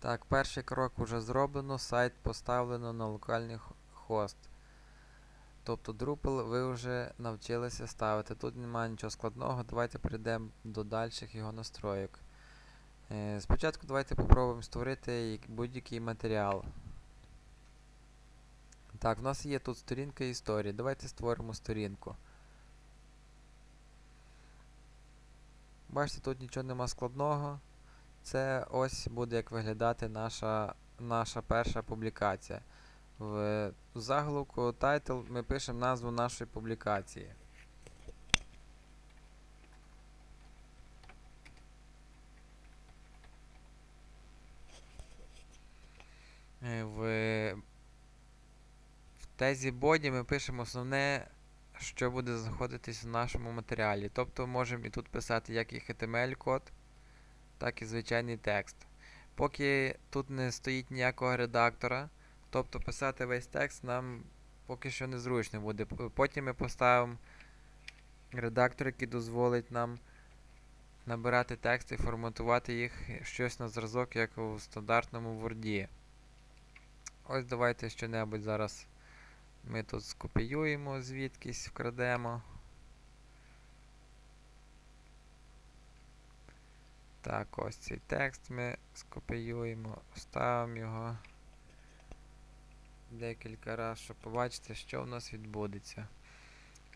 Так, перший крок вже зроблено, сайт поставлено на локальний хост. Тобто Drupal ви вже навчилися ставити. Тут немає нічого складного. Давайте перейдемо до дальших його настроїк. Е, спочатку давайте попробуємо створити будь-який матеріал. Так, в нас є тут сторінка історії. Давайте створимо сторінку. Бачите, тут нічого нема складного. Це ось буде як виглядати наша, наша перша публікація. В заголовку title ми пишемо назву нашої публікації. Е, В, в тезі боді ми пишемо основне, що буде знаходитись в нашому матеріалі. Тобто можемо і тут писати як і HTML-код, так і звичайний текст. Поки тут не стоїть ніякого редактора, тобто писати весь текст нам поки що незручно буде. Потім ми поставимо редактор, який дозволить нам набирати тексти і форматувати їх щось на зразок, як у стандартному Word. Ось давайте що-небудь зараз ми тут скопіюємо звідкись, вкрадемо. Так, ось цей текст ми скопіюємо, вставимо його декілька разів, щоб побачити, що в нас відбудеться.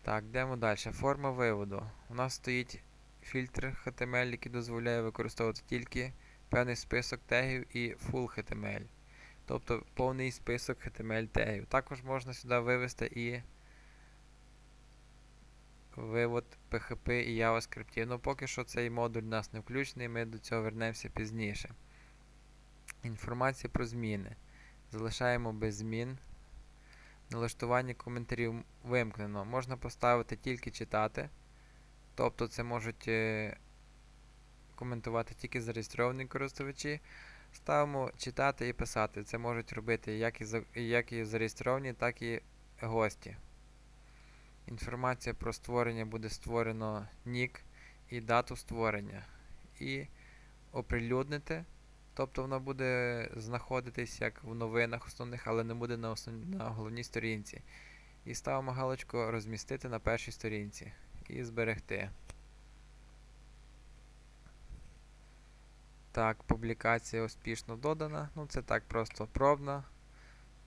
Так, йдемо далі. Форма виводу. У нас стоїть фільтр HTML, який дозволяє використовувати тільки певний список тегів і full HTML. Тобто повний список HTML тегів. Також можна сюди вивести і вивод PHP і JavaScript. Ну поки що цей модуль у нас не включений, ми до цього вернемося пізніше. Інформація про зміни. Залишаємо без змін. Налаштування коментарів вимкнено. Можна поставити тільки читати. Тобто це можуть е, коментувати тільки зареєстровані користувачі. Ставимо читати і писати. Це можуть робити як і, зареєстровані, так і гості. Інформація про створення буде створено нік і дату створення. І оприлюднити. Тобто воно буде знаходитись як в новинах основних, але не буде на, основ... на головній сторінці. І ставимо галочку розмістити на першій сторінці. І зберегти. Так, публікація успішно додана. Ну, це так просто пробно.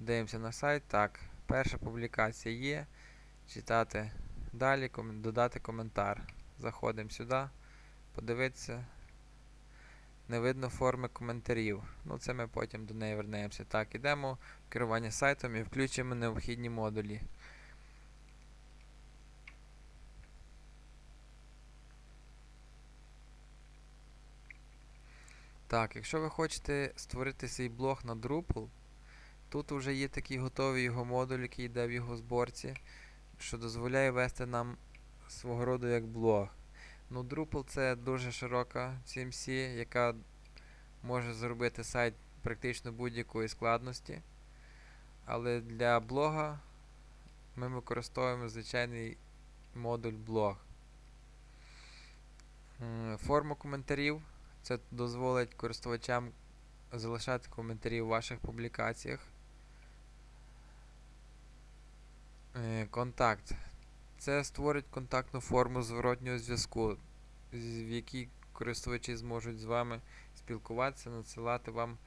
Дивимося на сайт. Так, перша публікація є. Читати далі, додати коментар. Заходимо сюди, подивитися. Не видно форми коментарів. Ну, це ми потім до неї вернемося. Так, ідемо в керування сайтом і включимо необхідні модулі. Так, якщо ви хочете створити свій блог на Drupal, тут вже є такий готовий його модуль, який йде в його зборці, що дозволяє вести нам свого роду як блог. Ну, Drupal це дуже широка CMC, яка може зробити сайт практично будь-якої складності. Але для блога ми використовуємо звичайний модуль блог. М, Форму коментарів. Це дозволить користувачам залишати коментарі у ваших публікаціях. Е, Контакт. Це створить контактну форму зворотнього зв'язку, в якій користувачі зможуть з вами спілкуватися, надсилати вам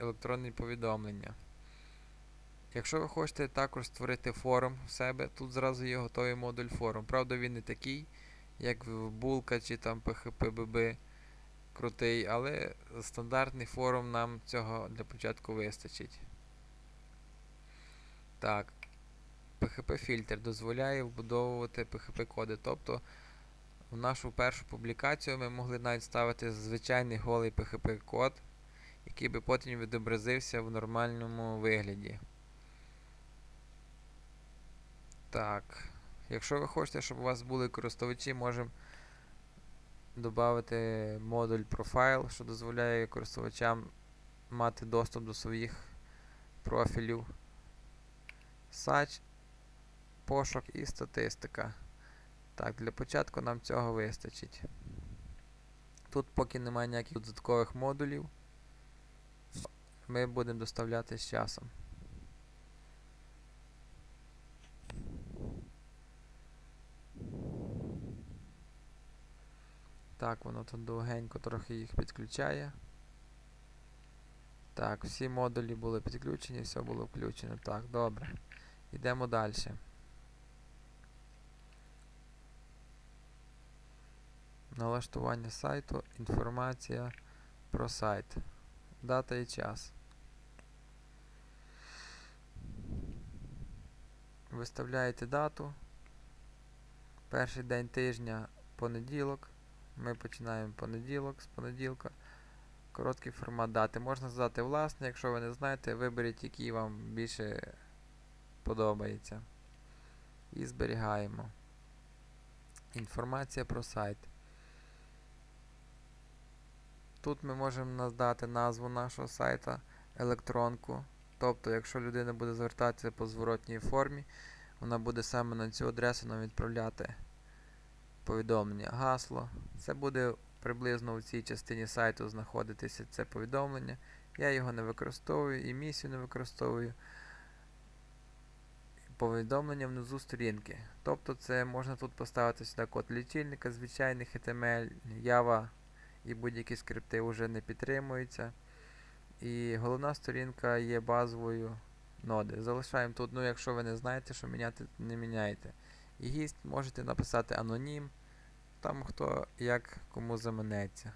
електронні повідомлення. Якщо ви хочете також створити форум в себе, тут зразу є готовий модуль форум. Правда, він не такий, як в Булка чи там PHPBB крутий, але стандартний форум нам цього для початку вистачить. Так. PHP-фільтр дозволяє вбудовувати PHP-коди. Тобто в нашу першу публікацію ми могли навіть ставити звичайний голий PHP-код, який би потім відобразився в нормальному вигляді. Так. Якщо ви хочете, щоб у вас були користувачі, можемо додати модуль Profile, що дозволяє користувачам мати доступ до своїх профілів. Search, пошук і статистика. Так, для початку нам цього вистачить. Тут поки немає ніяких додаткових модулів. ми будемо доставляти з часом. Так, воно тут довгенько трохи їх підключає. Так, всі модулі були підключені, все було включено. Так, добре. Йдемо далі. Налаштування сайту, інформація про сайт. Дата і час. Виставляєте дату. Перший день тижня понеділок. Ми починаємо понеділок з понеділка. Короткий формат дати. Можна задати власне, якщо ви не знаєте, виберіть, який вам більше подобається. І зберігаємо. Інформація про сайт. Тут ми можемо надати назву нашого сайта, електронку. Тобто, якщо людина буде звертатися по зворотній формі, вона буде саме на цю адресу нам відправляти повідомлення. Гасло. Це буде приблизно у цій частині сайту знаходитися це повідомлення. Я його не використовую і місію не використовую. Повідомлення внизу сторінки. Тобто це можна тут поставити сюди код лічильника, звичайний HTML, Java і будь-які скрипти вже не підтримуються. І головна сторінка є базовою ноди. Залишаємо тут, ну якщо ви не знаєте, що міняти, не міняйте. І гість можете написати анонім, там хто як кому заманеться.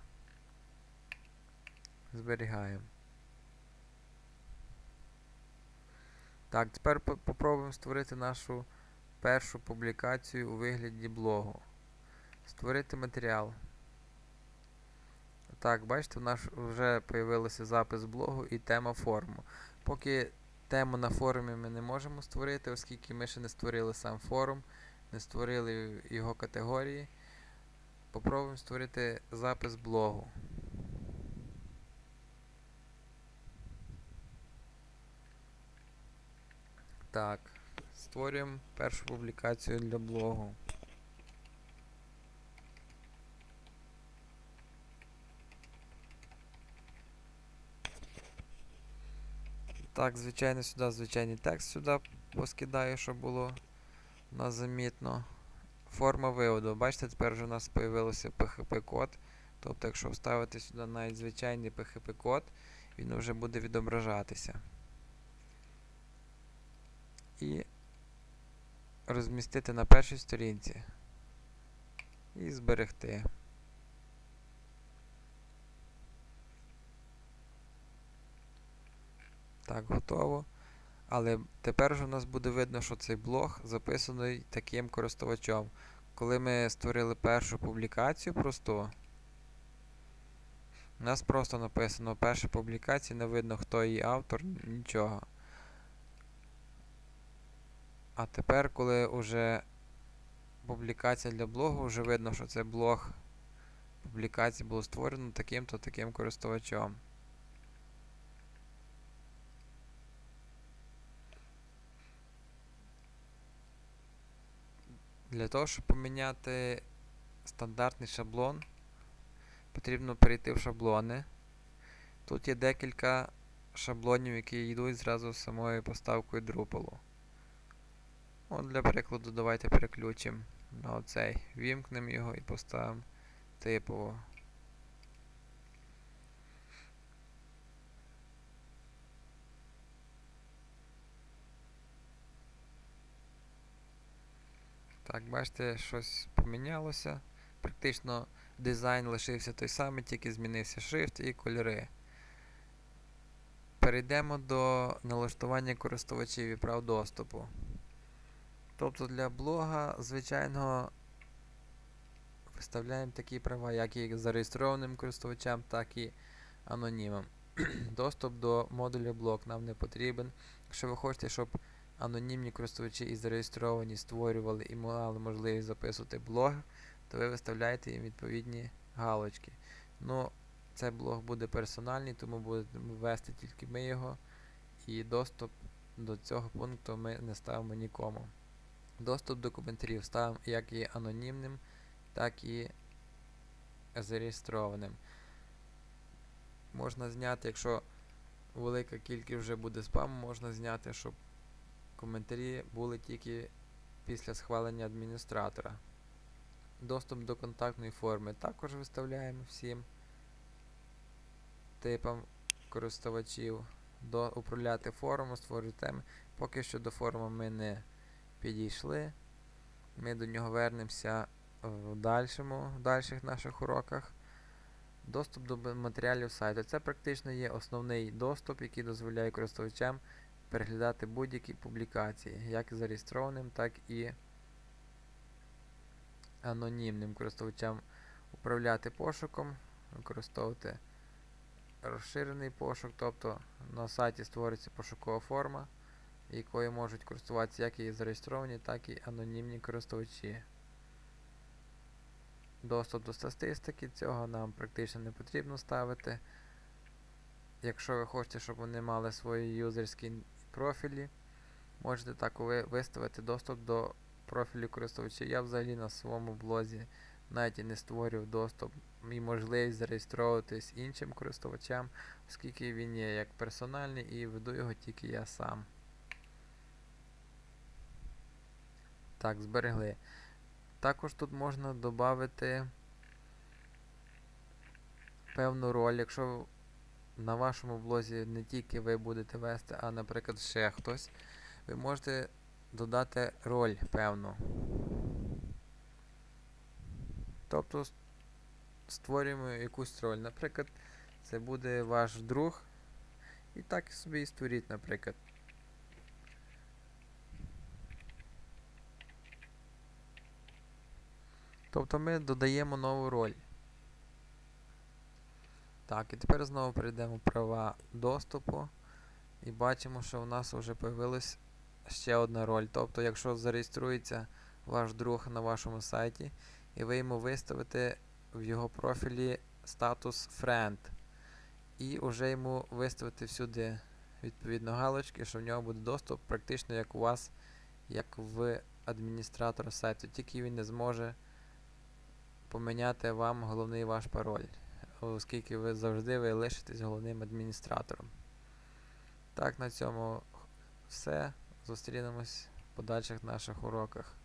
Зберігаємо. Так, тепер попробуємо створити нашу першу публікацію у вигляді блогу. Створити матеріал. Так, бачите, у нас вже з'явився запис блогу і тема форуму. Поки тему на форумі ми не можемо створити, оскільки ми ще не створили сам форум, не створили його категорії. Попробуємо створити запис блогу. Так, створюємо першу публікацію для блогу. Так, звичайно, сюди звичайний текст сюди поскидаю, щоб було нас замітно. Форма виводу. Бачите, тепер вже у нас з'явився PHP-код. Тобто, якщо вставити сюди навіть звичайний PHP-код, він вже буде відображатися. І розмістити на першій сторінці. І зберегти. Так, готово. Але тепер вже у нас буде видно, що цей блог записаний таким користувачом. Коли ми створили першу публікацію просто, у нас просто написано перша публікація, не видно, хто її автор, нічого. А тепер, коли вже публікація для блогу, вже видно, що це блог публікації було створено таким-то таким користувачом. Для того, щоб поміняти стандартний шаблон, потрібно перейти в шаблони. Тут є декілька шаблонів, які йдуть зразу з самою поставкою Drupal. От Для прикладу, давайте переключимо на оцей. Вімкнемо його і поставимо типово. Так, бачите, щось помінялося. Практично дизайн лишився той самий, тільки змінився шрифт і кольори. Перейдемо до налаштування користувачів і прав доступу. Тобто для блога, звичайного, виставляємо такі права, як і зареєстрованим користувачам, так і анонімам. Доступ до модуля блок нам не потрібен. Якщо ви хочете, щоб анонімні користувачі і зареєстровані створювали і мали можливість записувати блог, то ви виставляєте їм відповідні галочки. Ну, Цей блог буде персональний, тому будемо ввести тільки ми його. І доступ до цього пункту ми не ставимо нікому. Доступ до коментарів ставимо як і анонімним, так і зареєстрованим. Можна зняти, якщо велика кількість вже буде спаму, можна зняти, щоб коментарі були тільки після схвалення адміністратора. Доступ до контактної форми також виставляємо всім типам користувачів. До управляти форумом, створювати теми. Поки що до форуму ми не підійшли. Ми до нього вернемося в дальшому, в дальших наших уроках. Доступ до матеріалів сайту. Це практично є основний доступ, який дозволяє користувачам переглядати будь-які публікації, як зареєстрованим, так і анонімним користувачам управляти пошуком, використовувати розширений пошук, тобто на сайті створюється пошукова форма, якою можуть користуватися як і зареєстровані, так і анонімні користувачі. Доступ до статистики, цього нам практично не потрібно ставити. Якщо ви хочете, щоб вони мали свої юзерські профілі, можете так виставити доступ до профілю користувача. Я взагалі на своєму блозі навіть і не створював доступ і можливість зареєструватись іншим користувачам, оскільки він є як персональний і веду його тільки я сам. Так, зберегли. Також тут можна додати певну роль, якщо на вашому блозі не тільки ви будете вести, а, наприклад, ще хтось, ви можете додати роль певну. Тобто створюємо якусь роль. Наприклад, це буде ваш друг. І так собі і створіть, наприклад. Тобто ми додаємо нову роль. Так, і тепер знову перейдемо в права доступу. І бачимо, що в нас вже появилась ще одна роль. Тобто, якщо зареєструється ваш друг на вашому сайті, і ви йому виставите в його профілі статус Friend. І вже йому виставити всюди відповідно галочки, що в нього буде доступ практично як у вас, як в адміністратора сайту. Тільки він не зможе поміняти вам головний ваш пароль, оскільки ви завжди ви лишитесь головним адміністратором. Так, на цьому все. Зустрінемось в подальших наших уроках.